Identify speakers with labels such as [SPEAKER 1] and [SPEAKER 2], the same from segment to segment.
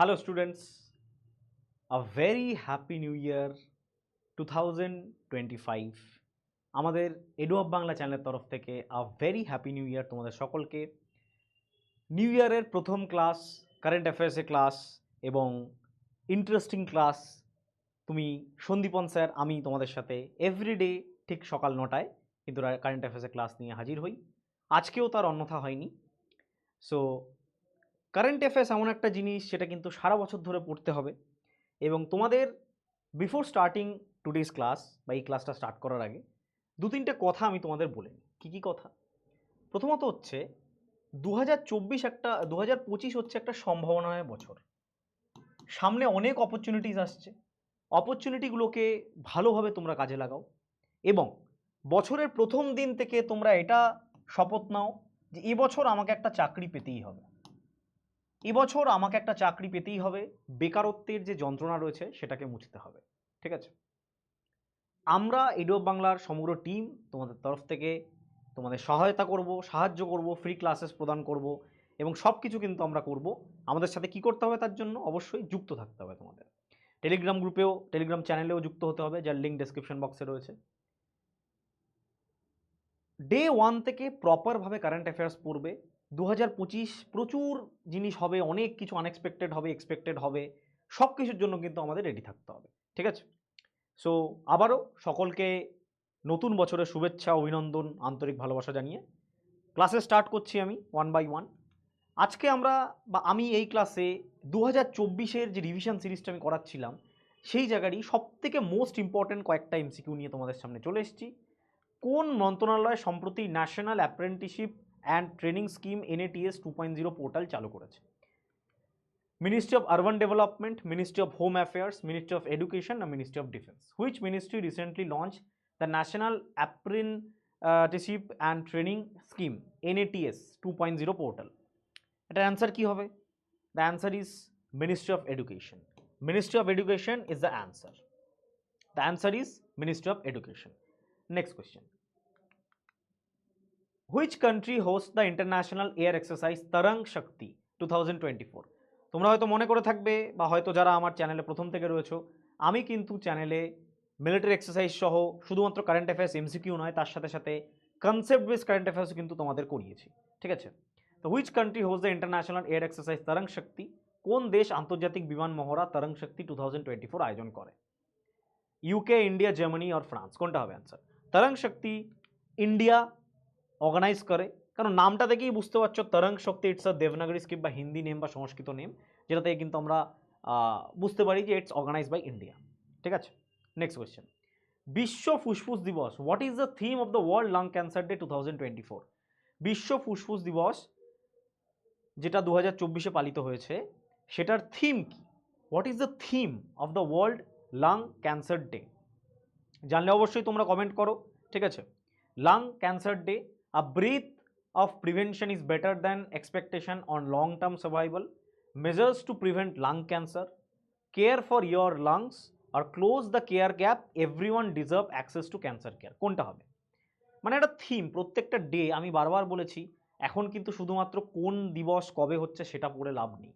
[SPEAKER 1] Hello, students. A very happy new year 2025. আমাদের edu of Bangla চ্যানেলের তরফ থেকে a very happy new year তোমাদের সকলকে নিউ ইয়ারের প্রথম ক্লাস কারেন্ট অ্যাফেয়ার্সের ক্লাস এবং ইন্টারেস্টিং ক্লাস তুমি সন্দীপন স্যার আমি তোমাদের সাথে এভরিডে ঠিক সকাল নটায় কিন্তু কারেন্ট অ্যাফেয়ার্সের ক্লাস নিয়ে হাজির হই আজকেও তার অন্যথা হয়নি সো কারেন্ট অ্যাফেয়ার্স এমন একটা জিনিস সেটা কিন্তু সারা বছর ধরে পড়তে হবে এবং তোমাদের বিফোর স্টার্টিং টুডেজ ক্লাস বা এই ক্লাসটা স্টার্ট করার আগে দু তিনটে কথা আমি তোমাদের বলে নিই। কী কী কথা? প্রথমত হচ্ছে দু হাজার চব্বিশ একটা দু হাজার পঁচিশ হচ্ছে একটা সম্ভাবনাময় বছর। সামনে অনেক অপরচুনিটিস আসছে। অপরচুনিটিগুলোকে ভালোভাবে তোমরা কাজে লাগাও এবং বছরের প্রথম দিন থেকে তোমরা এটা শপথ নাও যে এবছর আমাকে একটা চাকরি পেতেই হবে। এবছর আমাকে একটা চাকরি পেতেই হবে। বেকারত্বের যে যন্ত্রণা রয়েছে সেটাকে মুছতে হবে, ঠিক আছে? আমরা এডো বাংলার সমগ্র টিম তোমাদের তরফ থেকে তোমাদের সহায়তা করব, সাহায্য করব ফ্রি ক্লাসেস প্রদান করব এবং সব কিছু কিন্তু আমরা করব। আমাদের সাথে কি করতে হবে তার জন্য অবশ্যই যুক্ত থাকতে হবে তোমাদের। টেলিগ্রাম গ্রুপেও টেলিগ্রাম চ্যানেলেও যুক্ত হতে হবে যার লিঙ্ক ডেসক্রিপশন বক্সে রয়েছে। ডে ওয়ান থেকে প্রপারভাবে কারেন্ট অ্যাফেয়ার্স পড়বে। দু হাজার পঁচিশ প্রচুর জিনিস হবে, অনেক কিছু আনএক্সপেক্টেড হবে এক্সপেক্টেড হবে, সব কিছুর জন্য কিন্তু আমাদের রেডি থাকতে হবে, ঠিক আছে? সো আবারও সকলকে নতুন বছরের শুভেচ্ছা, অভিনন্দন, আন্তরিক ভালোবাসা জানিয়ে ক্লাসে স্টার্ট করছি আমি ওয়ান বাই ওয়ান আজকে আমরা বা আমি এই ক্লাসে দু হাজার যে রিভিশন সিরিজটা আমি করাচ্ছিলাম, সেই জায়গারই সবথেকে মোস্ট ইম্পর্ট্যান্ট কয়েকটা এমসিকিউ নিয়ে তোমাদের সামনে চলে এসেছি। কোন মন্ত্রণালয় সম্প্রতি national apprenticeship and training scheme NATS two point zero portal চালু করেছে। Ministry of urban development ministry of home affairs ministry of education and ministry of defence which ministry recently launch the national apprenticeship and training scheme NATS two point zero portal এটার answer কী হবে? The answer is ministry of education ministry of education is the answer the answer is ministry of education next question which country host the international air exercise Tarang Shakti two তোমরা হয়তো মনে করে থাকবে বা হয়তো যারা আমার চ্যানেলে প্রথম থেকে রয়েছো, আমি কিন্তু চ্যানেলে মিলিটারি এক্সারসাইজ সহ শুধুমাত্র কারেন্ট অ্যাফেয়ার্স এমসিকিউ নয়, তার সাথে সাথে কনসেপ্ট বেস কারেন্ট অ্যাফেয়ার্স কিন্তু তোমাদের করিয়েছি, ঠিক আছে? তো which country host the international air exercise Tarang Shakti কোন দেশ আন্তর্জাতিক বিমান মহড়া তরং শক্তি টু আয়োজন করে? ইউকে ইন্ডিয়া জার্মানি আর ফ্রান্স কোনটা হবে answer Tarang Shakti India organise করে। কারণ নামটা থেকেই বুঝতে পারছ, Tarang Shakti it's a Devanagari script বা হিন্দি নেম বা সংস্কৃত নেম যেটা থেকে কিন্তু আমরা বুঝতে পারি যে ইটস অর্গানাইজ বাই ইন্ডিয়া ঠিক আছে? নেক্সট কোয়েশ্চেন বিশ্ব ফুসফুস দিবস what is the theme of the world lung cancer day to বিশ্ব ফুসফুস দিবস, যেটা দু হাজার পালিত হয়েছে, সেটার থিম কি? What is the theme of the world lung cancer day জানলে অবশ্যই তোমরা কমেন্ট করো, ঠিক আছে? Lung cancer day a breath of prevention is better than expectation on long term survival measures to prevent lung cancer care for your lungs or close the care gap everyone deserve access to cancer care কোনটা হবে মানে একটা theme প্রত্যেকটা day আমি বারবার বলেছি এখন কিন্তু শুধুমাত্র কোন দিবস কবে হচ্ছে সেটা পড়ে লাভ নেই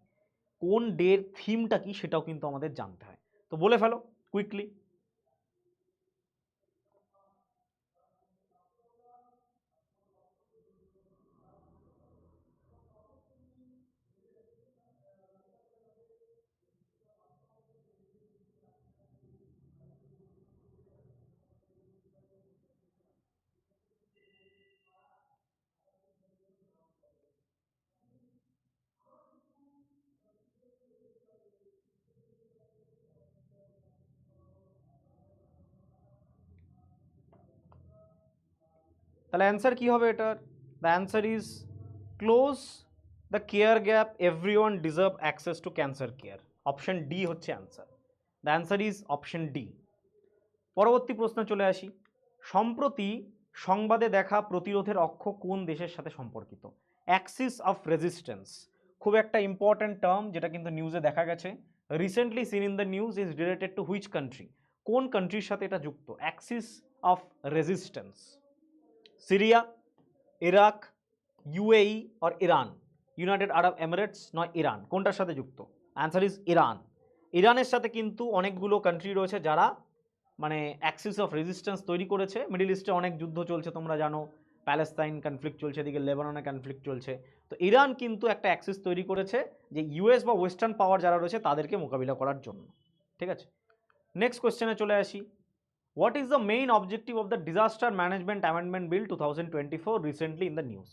[SPEAKER 1] কোন ডের থিমটা কি সেটাও কিন্তু আমাদের জানতে হয় তো বলে ফেলো কুইকলি তাহলে অ্যান্সার কী হবে এটার? The answer is close the care gap everyone deserve access to cancer care option D হচ্ছে answer the answer is option D পরবর্তী প্রশ্ন চলে আসি। সম্প্রতি সংবাদে দেখা প্রতিরোধের অক্ষ কোন দেশের সাথে সম্পর্কিত? অ্যাক্সিস অফ রেজিস্ট্যান্স খুব একটা ইম্পর্ট্যান্ট টার্ম যেটা কিন্তু নিউজে দেখা গেছে। Recently seen in the news is related to which country কোন কান্ট্রির সাথে এটা যুক্ত? Axis of resistance Syria, Iraq UAE or Iran. United Arab Emirates নয়, ইরান। কোনটার সাথে যুক্ত? অ্যান্সার ইজ ইরান ইরানের সাথে কিন্তু অনেকগুলো কান্ট্রি রয়েছে যারা মানে অ্যাক্সিস অফ রেজিস্ট্যান্স তৈরি করেছে। মিডিল ইস্টে অনেক যুদ্ধ চলছে, তোমরা জানো। প্যালেস্তাইন কনফ্লিক্ট চলছে, এদিকে লেবাননে কনফ্লিক্ট চলছে। তো ইরান কিন্তু একটা অ্যাক্সিস তৈরি করেছে যে ইউএস বা ওয়েস্টার্ন পাওয়ার যারা রয়েছে, তাদেরকে মোকাবিলা করার জন্য। ঠিক আছে? নেক্সট কোয়েশ্চেনে চলে আসি। Main objective of the disaster management amendment bill two thousand twenty four recently in the news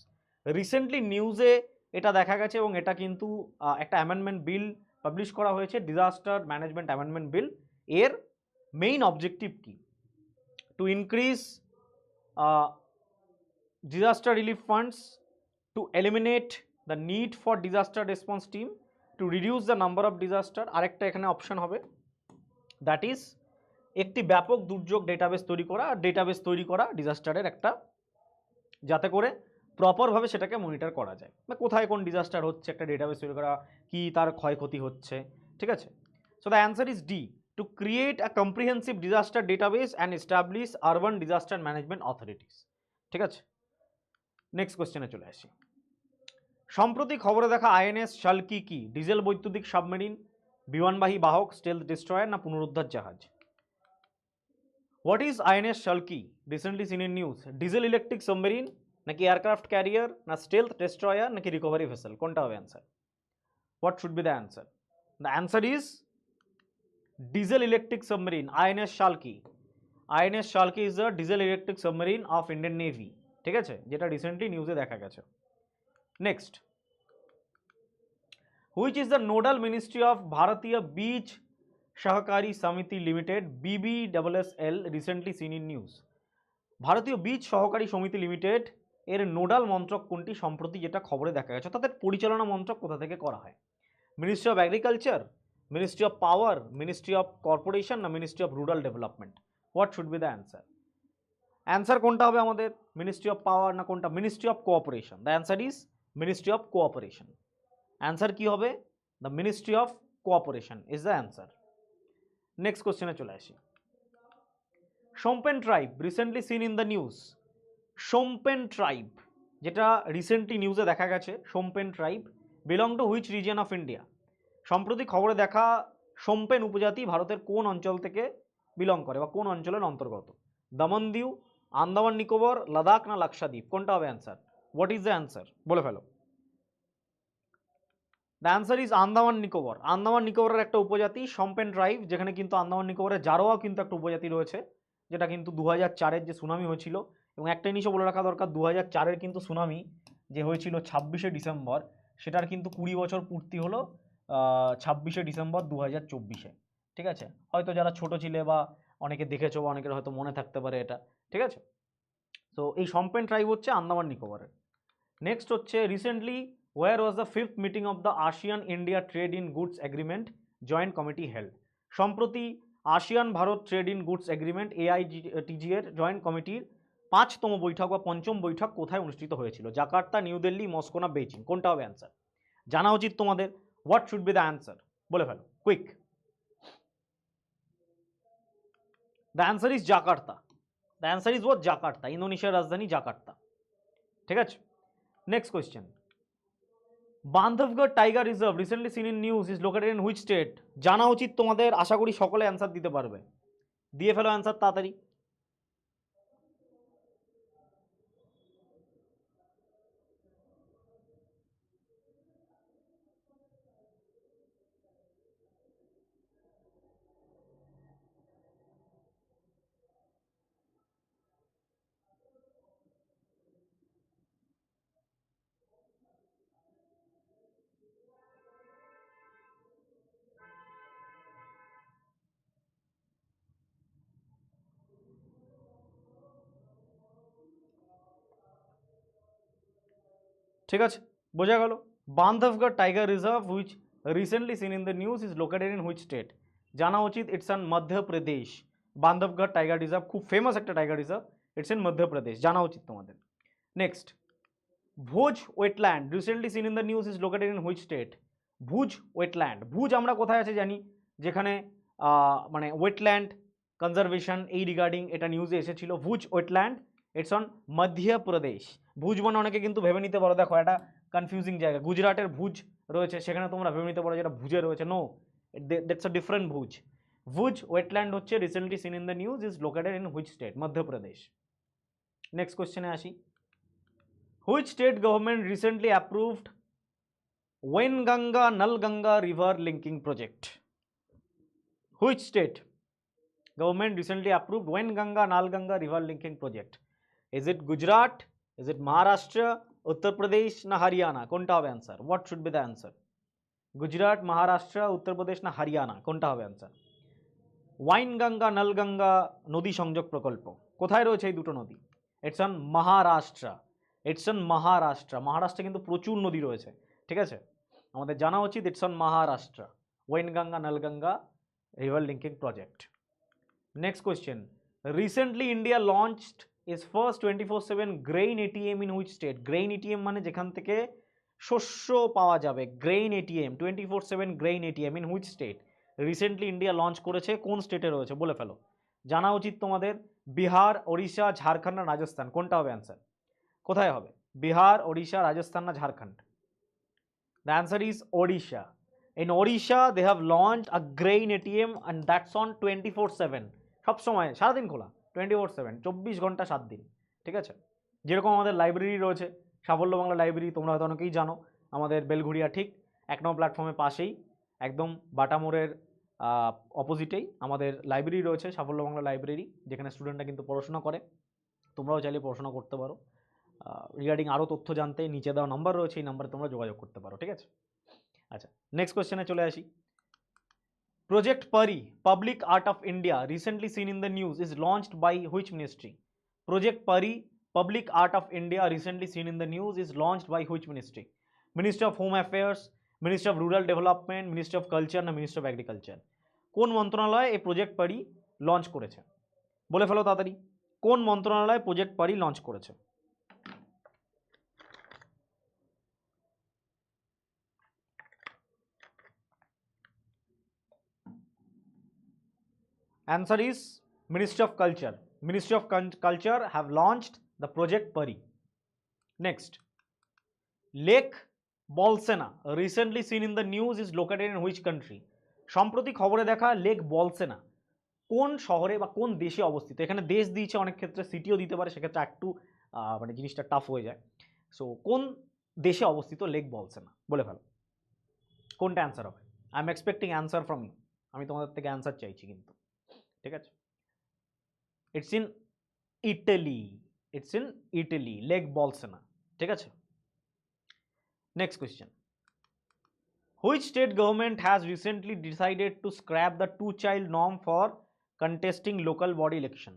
[SPEAKER 1] recently নিউজে এটা দেখা গেছে এবং এটা কিন্তু একটা অ্যামেন্ডমেন্ট বিল পাবলিশ করা হয়েছে ডিজাস্টার ম্যানেজমেন্ট অ্যামেন্ডমেন্ট বিল এর মেইন অবজেক্টিভ কি? To increase disaster relief funds, to eliminate the need for disaster response team, to reduce the number of disaster, আরেকটা এখানে অপশন হবে দ্যাট ইজ একটি ব্যাপক দুর্যোগ ডেটাবেস তৈরি করা ডেটাবেস তৈরি করা ডিজাস্টারের একটা, যাতে করে প্রপারভাবে সেটাকে মনিটর করা যায়। বা কোথায় কোন ডিজাস্টার হচ্ছে, একটা ডেটাবেস তৈরি করা, কি তার ক্ষয়ক্ষতি হচ্ছে, ঠিক আছে? So the answer is D to create a comprehensive disaster database and establish urban disaster management authorities ঠিক আছে? নেক্সট কোশ্চেনে চলে আসি। সম্প্রতি খবরে দেখা আইএনএস শালকি কি ডিজেল বৈদ্যুতিক সাবমেরিন, বিমানবাহী বাহক স্টেলথ ডিস্ট্রয়ার না পুনরুদ্ধার জাহাজ? What is INS Shalki recently seen in news diesel electric submarine নাকি এয়ারক্রাফট ক্যারিয়ার না স্টেলথ ডিস্ট্রয়ার নাকি রিকভারি ভেসেল কোনটা হবে answer what should be the answer the answer is diesel electric submarine INS Shalki INS Shalki is the diesel electric submarine of Indian navy ঠিক আছে যেটা recently নিউজে দেখা গেছে next which is the nodal ministry of ভারতীয় বীজ সহকারী সমিতি limited BB double S L recently seen in news ভারতীয় বীজ সহকারী সমিতি লিমিটেড, এর নোডাল মন্ত্রক কোনটি সম্প্রতি যেটা খবরে দেখা গেছে তাদের পরিচালনা মন্ত্রক কোথা থেকে করা হয়? Ministry of agriculture ministry of power ministry of corporation না ministry of rural development what should be the answer answer কোনটা হবে আমাদের? মিনিস্ট্রি অফ পাওয়ার না কোনটা? Ministry of cooperation the answer is ministry of cooperation answer কি হবে? The ministry of cooperation is the answer next কোশ্চেনে চলে আসি। Shompen tribe recently seen in the news Shompen tribe যেটা রিসেন্টলি নিউজে দেখা গেছে Shompen tribe belong to which region of India সম্প্রতি খবরে দেখা সোমপেন উপজাতি ভারতের কোন অঞ্চল থেকে বিলং করে বা কোন অঞ্চলের অন্তর্গত? দমন দিউ, আন্দামান নিকোবর, লাদাখ না লাক্ষাদ্বীপ? কোনটা হবে answer what is the answer বলে ফেলো। The answer is Andaman Nicobar Andaman নিকোবরের একটা উপজাতি সম্পেন ট্রাইব যেখানে কিন্তু আন্দামান নিকোবরের জারোয়াও কিন্তু একটা উপজাতি রয়েছে, যেটা কিন্তু দু হাজার চারের যে সুনামি হয়েছিল। এবং একটা জিনিসও বলে রাখা দরকার দু হাজার চারের কিন্তু সুনামি যে হয়েছিল ছাব্বিশে ডিসেম্বর, সেটার কিন্তু কুড়ি বছর পূর্তি হলো ছাব্বিশে ডিসেম্বর দু হাজার চব্বিশে। ঠিক আছে? হয়তো যারা ছোট ছিলে বা অনেকে দেখেছ বা অনেকের হয়তো মনে থাকতে পারে এটা। ঠিক আছে? তো এই সম্পেন ট্রাইব হচ্ছে আন্দামান নিকোবরের নেক্সট হচ্ছে recently where was the fifth meeting of the ASEAN India trade in goods agreement joint committee held সম্প্রতি ASEAN Bharat trade in goods agreement AITG এর জয়েন্ট কমিটির পাঁচতম বৈঠক বা পঞ্চম বৈঠক কোথায় অনুষ্ঠিত হয়েছিল? জাকার্তা, নিউ দিল্লি, মস্কো না বেইজিং? কোনটা হবে অ্যান্সার জানা উচিত তোমাদের what should be the answer বলে ফেলো quick the answer is Jakarta. The answer is what Jakarta. ইন্দোনেশিয়ার রাজধানী জাকার্তা। ঠিক আছে? Next question Bandhavgarh tiger reserve recently seen in news is located in which state জানা উচিত তোমাদের, আশা করি সকলে অ্যান্সার দিতে পারবে। দিয়ে ফেলো অ্যান্সার তাড়াতাড়ি। ঠিক আছে? বোঝা গেল? Bandhavgarh tiger reserve which recently seen in the news is located in which state জানা উচিত it's on Madhya Pradesh Bandhavgarh tiger reserve, খুব ফেমাস একটা tiger reserve it's in Madhya Pradesh জানা উচিত তোমাদের। Next Bhuj wetland recently seen in the news is located in which state Bhuj wetland Bhuj আমরা কোথায় আছে জানি? যেখানে মানে ওয়েটল্যান্ড কনজারভেশন এই রিগার্ডিং এটা নিউজে এসেছিল, Bhuj wetland it's on Madhya Pradesh Bhuj মানে অনেকে কিন্তু ভেবে নিতে পারো, দেখো এটা কনফিউজিং জায়গা। গুজরাটের ভুজ রয়েছে, সেখানে তোমরা ভেবে নিতে পারো যেটা ভুজে রয়েছে। No that's a different Bhuj. Bhuj wetland হচ্ছে recently seen in the news is located in which state Madhya Pradesh next কোশ্চেনে আসি। Which state government recently approved Wainganga Nalganga river linking project which state government recently approved Wainganga Nalganga river linking project. Is it Gujarat? Is it Maharashtra? Uttar Pradesh? Na Haryana? কোনটা হবে answer? What should be the answer? Gujarat Maharashtra Uttar Pradesh না হরিয়ানা কোনটা হবে answer Wainganga Nalganga নদী সংযোগ প্রকল্প কোথায় রয়েছে এই দুটো নদী it's on Maharashtra it's on Maharashtra মহারাষ্ট্রে কিন্তু প্রচুর নদী রয়েছে ঠিক আছে আমাদের জানা উচিত it's on Maharashtra Wainganga Nalganga river linking project Next question. Recently, India launched its first 24/7 grain ATM in which state? Grain ATM মানে যেখান থেকে শস্য পাওয়া যাবে। Grain ATM twenty four seven grain ATM in which state recently India launch করেছে, কোন স্টেটে রয়েছে? বলে ফেলো। জানা উচিত তোমাদের, বিহার, ওড়িশা, ঝাড়খণ্ড, না রাজস্থান? কোনটা হবে অ্যান্সার কোথায় হবে? বিহার, ওড়িশা, রাজস্থান, না Jharkhand? The answer is Odisha in Odisha they have launch a grain ATM and that's on twenty four seven সবসময়, সারাদিন খোলা। টোয়েন্টি ফোর সেভেন, চব্বিশ ঘণ্টা সাত দিন, ঠিক আছে? যেরকম আমাদের লাইব্রেরি রয়েছে, সাফল্য বাংলা লাইব্রেরি, তোমরা হয়তো অনেকেই জানো, আমাদের বেলঘুরিয়া ঠিক এক নম্বর প্ল্যাটফর্মের পাশেই, একদম বাটা মোড়ের অপোজিটেই আমাদের লাইব্রেরি রয়েছে, সাফল্য বাংলা লাইব্রেরি, যেখানে স্টুডেন্টরা কিন্তু পড়াশোনা করে, তোমরাও চাইলে পড়াশোনা করতে পারো। রিগার্ডিং আরও তথ্য জানতে, নিচে দেওয়া নাম্বার রয়েছে, এই নাম্বারে তোমরা যোগাযোগ করতে পারো, ঠিক আছে? আচ্ছা নেক্সট কোয়েশ্চেনে চলে আসি। Project Pari, Public Art of India, recently seen in the news, is launched by which ministry? Project Pari, Public Art of India, recently seen in the news, is launched by which ministry? Ministry of Home Affairs, Ministry of Rural Development, Ministry of Culture না Ministry of Agriculture? কোন মন্ত্রণালয় এই project পারি launch করেছে বলে ফেলো তাড়াতাড়ি কোন মন্ত্রণালয় প্রজেক্ট পারি লঞ্চ করেছে Answer is Ministry of Culture. Ministry of Cul- Culture have launched the project Pari. Next, Lake Bolsena, recently seen in the news, is located in which country? সম্প্রতি খবরে দেখা লেক বলসেনা কোন শহরে বা কোন দেশে অবস্থিত? এখানে দেশ দিয়েছে অনেক ক্ষেত্রে সিটিও দিতে পারে সেক্ষেত্রে একটু মানে জিনিসটা টাফ হয়ে যায়। সো কোন দেশে অবস্থিত লেক বলসেনা বলে ফেলো। কোনটা অ্যান্সার হবে? I am expecting answer from you আমি তোমাদের থেকে অ্যান্সার চাইছি কিন্তু। ঠিক আছে? It's in Italy it's in Italy lake Bolsena ঠিক আছে? Next question which state government has recently decided to scrap the two child norm for contesting local body election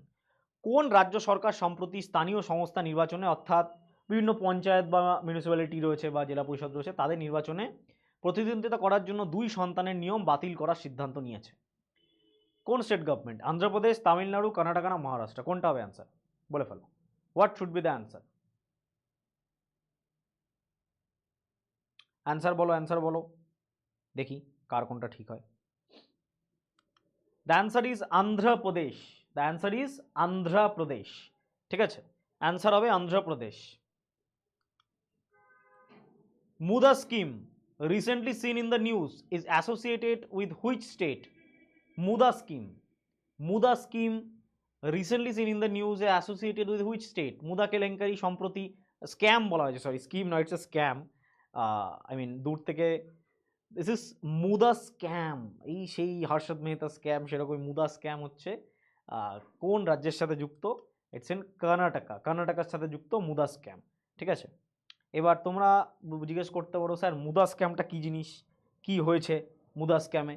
[SPEAKER 1] কোন রাজ্য সরকার সম্প্রতি স্থানীয় সংস্থা নির্বাচনে, অর্থাৎ বিভিন্ন পঞ্চায়েত বা মিউনিসিপ্যালিটি রয়েছে বা জেলা পরিষদ রয়েছে, তাদের নির্বাচনে প্রতিদ্বন্দ্বিতা করার জন্য দুই সন্তানের নিয়ম বাতিল করার সিদ্ধান্ত নিয়েছে? কোন স্টেট গভর্নমেন্ট? অন্ধ্রপ্রদেশ তামিলনাড়ু, কর্ণাটক না মহারাষ্ট্র? কোনটা হবে অ্যান্সার বলে ফেলো। What should be the answer answer বলো অ্যান্সার বলো। দেখি কার কোনটা ঠিক হয়। The answer is Andhra Pradesh the answer is Andhra Pradesh ঠিক আছে? অ্যান্সার হবে Andhra Pradesh MUDA scheme recently seen in the news is associated with which state MUDA scheme MUDA scheme recently seen in the news associated with which state MUDA কেলেঙ্কারি সম্প্রতি scam বলা হয়েছে sorry scheme নয় it's a scam I mean দূর থেকে this is মুদা scam এই সেই হর্ষদ মেহতা স্ক্যাম সেরকম মুদা স্ক্যাম হচ্ছে। কোন রাজ্যের সাথে যুক্ত? ইটস ইন কর্ণাটকা কর্ণাটকার সাথে যুক্ত মুদা স্ক্যাম ঠিক আছে? এবার তোমরা জিজ্ঞেস করতে পারো, স্যার মুদা স্ক্যামটা কী জিনিস? কি হয়েছে MUDA স্ক্যামে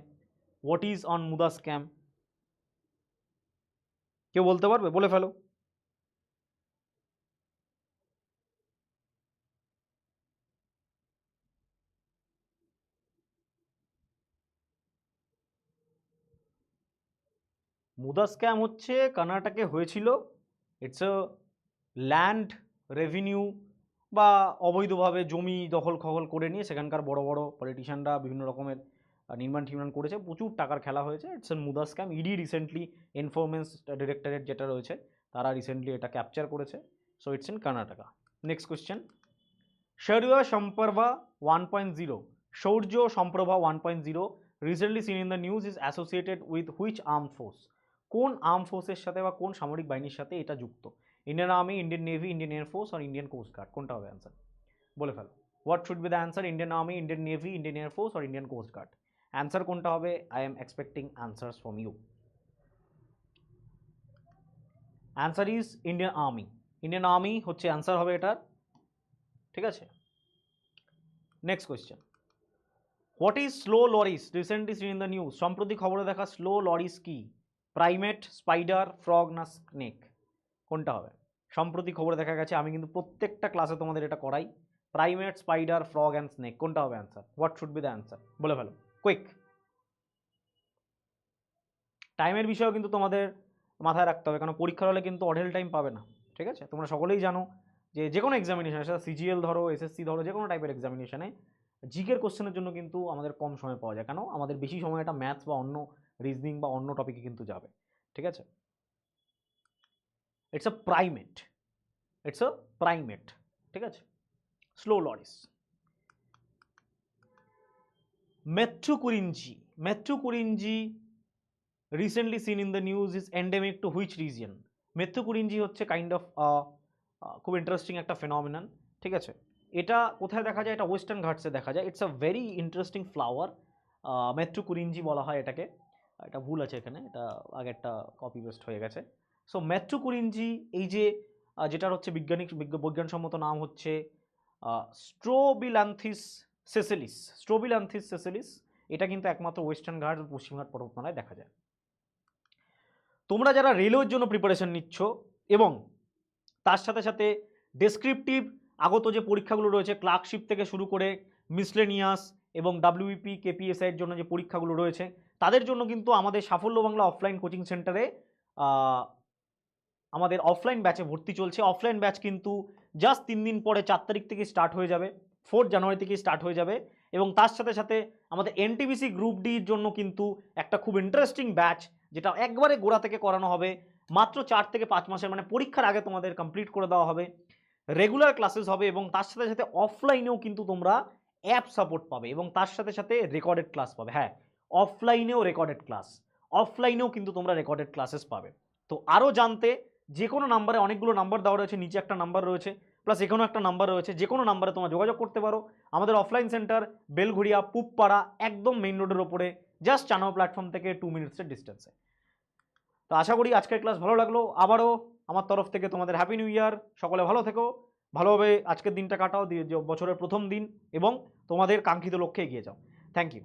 [SPEAKER 1] what is on MUDA scam কেউ বলতে পারবে? বলে ফেলো। মুদা স্ক্যাম হচ্ছে কর্ণাটকে হয়েছিল ইটস আ ল্যান্ড রেভিনিউ বা অবৈধভাবে জমি দখল খখল করে নিয়ে সেখানকার বড় বড় পলিটিশিয়ানরা বিভিন্ন রকমের নির্মাণ টির্মাণ করেছে। প্রচুর টাকার খেলা হয়েছে। It's an MUDA scam ED recently enforcement directorate যেটা রয়েছে, তারা রিসেন্টলি এটা ক্যাপচার করেছে। So it's in Karnataka next question শরীয় সম্পর্বা one point zero Shaurya Samprabha one point zero recently seen in the news is associated with which arm force কোন arm ফোর্সের সাথে বা কোন সামরিক বাহিনীর সাথে এটা যুক্ত? Indian army Indian navy Indian air force আর ইন্ডিয়ান কোস্ট গার্ড কোনটা হবে অ্যান্সার বলে ফেলো। What should be the answer Indian army Indian navy Indian air force R Indian coast guard answer কোনটা হবে? I am expecting answers from you answer is Indian army Indian army হচ্ছে answer হবে এটার। ঠিক আছে? Next question what is slow loris recently seen in the news সম্প্রতি খবরে দেখা স্লো লরিস কি? প্রাইমেট স্পাইডার ফ্রগ না স্নেক কোনটা হবে? সম্প্রতি খবরে দেখা গেছে, আমি কিন্তু প্রত্যেকটা ক্লাসে তোমাদের এটা করাই। Primate spider frog and snake কোনটা হবে answer what should be the answer বলে ফেলো। কুইক টাইমের বিষয়েও কিন্তু তোমাদের মাথায় রাখতে হবে, কারণ পরীক্ষার হলে কিন্তু অঢেল টাইম পাবে না, ঠিক আছে? তোমরা সকলেই জানো যে যে কোনো এক্সামিনেশন সেটা সিজিএল ধরো এসএসসি ধরো যে কোনো টাইপের এক্সামিনেশনে জিকের কোশ্চেনের জন্য কিন্তু আমাদের কম সময় পাওয়া যায়, কেন? আমাদের বেশি সময় এটা ম্যাথস বা অন্য রিজনিং বা অন্য টপিকে কিন্তু যাবে, ঠিক আছে? It's a primate it's a primate ঠিক আছে? Slow loris Kurinji recently seen in the news is endemic to which region Matthew Kurinji হচ্ছে কাইন্ড অফ খুব ইন্টারেস্টিং একটা ফেনমিনান ঠিক আছে? এটা কোথায় দেখা যায়? এটা ওয়েস্টার্ন ঘাটসে দেখা যায়। It's a very interesting flower metro Kurinji বলা হয় এটাকে। এটা ভুল আছে এখানে, এটা আগেরটা কপি পেস্ট হয়ে গেছে। সো মেট্রো কুরিঞ্জি এই যে যেটার হচ্ছে বিজ্ঞানিক, বিজ্ঞ- বৈজ্ঞানসম্মত নাম হচ্ছে স্ট্রোবিলান্থিস সেসেলিস স্ট্রোবিলান্থিস সেসেলিস এটা কিন্তু একমাত্র ওয়েস্টার্ন ঘাট পশ্চিমঘাট পর্বতমালায় দেখা যায়। তোমরা যারা রেলওয়ের জন্য প্রিপারেশন নিচ্ছ এবং তার সাথে সাথে ডেসক্রিপটিভ আগত যে পরীক্ষাগুলো রয়েছে ক্লার্কশিপ থেকে শুরু করে মিসলেনিয়াস এবং ডাব্লিউপি কেপিএসআই এর জন্য যে পরীক্ষাগুলো রয়েছে, তাদের জন্য কিন্তু আমাদের সাফল্য বাংলা অফলাইন কোচিং সেন্টারে আমাদের অফলাইন ব্যাচে ভর্তি চলছে। অফলাইন ব্যাচ কিন্তু জাস্ট তিন দিন পরে চার তারিখ থেকে স্টার্ট হয়ে যাবে। ফোর্থ জানুয়ারি থেকে স্টার্ট হয়ে যাবে এবং তার সাথে সাথে আমাদের এনটিবিসি গ্রুপ ডির জন্য কিন্তু একটা খুব ইন্টারেস্টিং ব্যাচ যেটা একবারে গোড়া থেকে করানো হবে। মাত্র চার থেকে পাঁচ মাসের মানে পরীক্ষার আগে তোমাদের কমপ্লিট করে দেওয়া হবে। রেগুলার ক্লাসেস হবে এবং তার সাথে সাথে অফলাইনেও কিন্তু তোমরা অ্যাপ সাপোর্ট পাবে এবং তার সাথে সাথে রেকর্ডেড ক্লাস পাবে। হ্যাঁ অফলাইনেও রেকর্ডেড ক্লাস অফলাইনেও কিন্তু তোমরা রেকর্ডেড ক্লাসেস পাবে। তো আরও জানতে যে কোনো নাম্বারে অনেকগুলো নাম্বার দেওয়া রয়েছে, নিচে একটা নাম্বার রয়েছে। প্লাস এখানেও একটা নাম্বার রয়েছে যে কোনো নাম্বারে তোমরা যোগাযোগ করতে পারো। আমাদের অফলাইন সেন্টার বেলঘড়িয়া পুপপাড়া একদম মেইন রোডের ওপরে জাস্ট চানাও প্ল্যাটফর্ম থেকে টু মিনিটসের ডিস্টেন্সে তো আশা করি আজকের ক্লাস ভালো লাগল। আবারও আমার তরফ থেকে তোমাদের হ্যাপি নিউ ইয়ার সকলে ভালো থেকো। ভালোভাবে আজকের দিনটা কাটাও বছরের প্রথম দিন, এবং তোমাদের কাঙ্ক্ষিত লক্ষ্যে এগিয়ে যাও। Thank you